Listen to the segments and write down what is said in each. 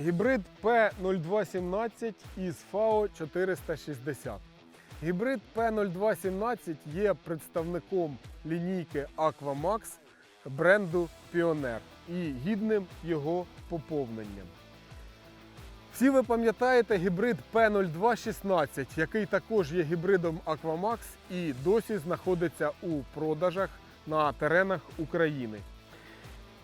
Гібрид P0217 із FAO 460. Гібрид P0217 є представником лінійки Aquamax бренду Pioneer і гідним його поповненням. Всі ви пам'ятаєте гібрид P0216, який також є гібридом Aquamax і досі знаходиться у продажах на теренах України.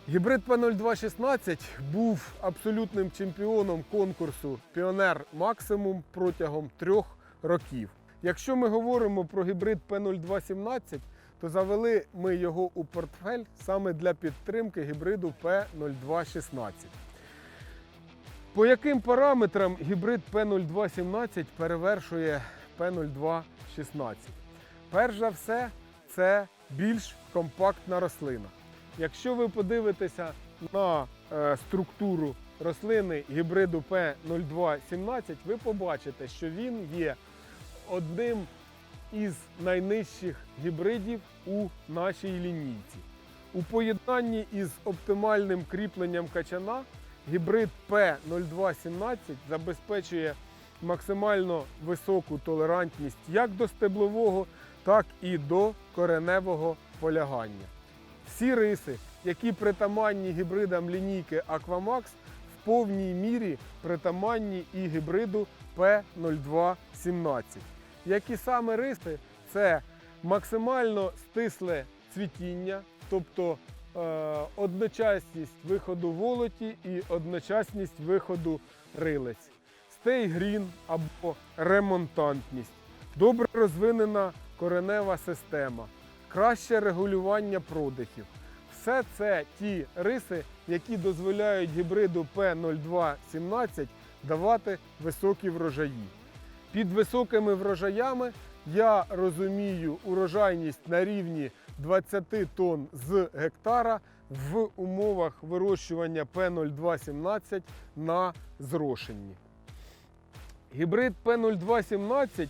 Гібрид P0216 був абсолютним чемпіоном конкурсу Піонер Максимум протягом трьох років. Якщо ми говоримо про гібрид P0217, то завели ми його у портфель саме для підтримки гібриду P0216. По яким параметрам гібрид P0217 перевершує P0216? Перш за все, це більш компактна рослина. Якщо ви подивитеся на е, структуру рослини гібриду P0217, ви побачите, що він є одним із найнижчих гібридів у нашій лінійці. У поєднанні із оптимальним кріпленням качана гібрид P0217 забезпечує максимально високу толерантність як до стеблового, так і до кореневого полягання. Всі риси, які притаманні гібридам лінійки Aquamax, в повній мірі притаманні і гібриду P0217. Які саме риси це максимально стисле цвітіння, тобто одночасність виходу волоті і одночасність виходу рилиць, стейгрін або ремонтантність, добре розвинена коренева система, краще регулювання продихів. Все це ті риси, які дозволяють гібриду P0217 давати високі врожаї. Під високими врожаями я розумію урожайність на рівні 20 тонн з гектара в умовах вирощування P0217 на зрошенні. Гібрид P0217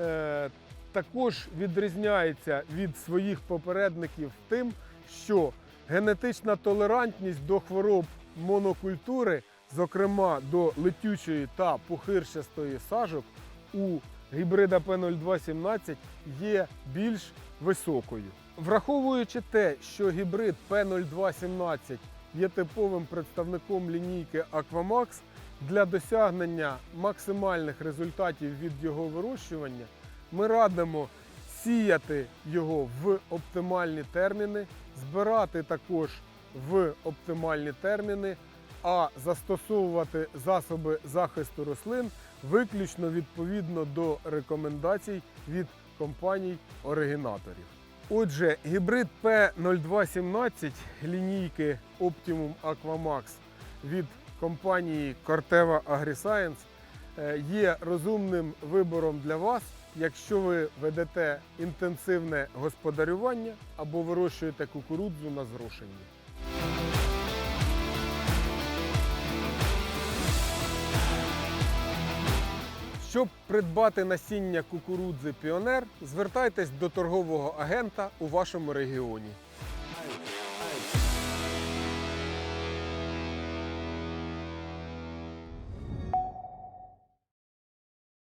е, також відрізняється від своїх попередників тим, що генетична толерантність до хвороб монокультури, зокрема до летючої та пухирчастої сажок, у гібрида P0217 є більш високою. Враховуючи те, що гібрид P0217 є типовим представником лінійки Aquamax, для досягнення максимальних результатів від його вирощування ми радимо сіяти його в оптимальні терміни, збирати також в оптимальні терміни, а застосовувати засоби захисту рослин виключно відповідно до рекомендацій від компаній-оригінаторів. Отже, гібрид P0217 лінійки Optimum Aquamax від компанії Corteva AgriScience е, є розумним вибором для вас, якщо ви ведете інтенсивне господарювання або вирощуєте кукурудзу на зрошенні. Щоб придбати насіння кукурудзи Піонер, звертайтесь до торгового агента у вашому регіоні.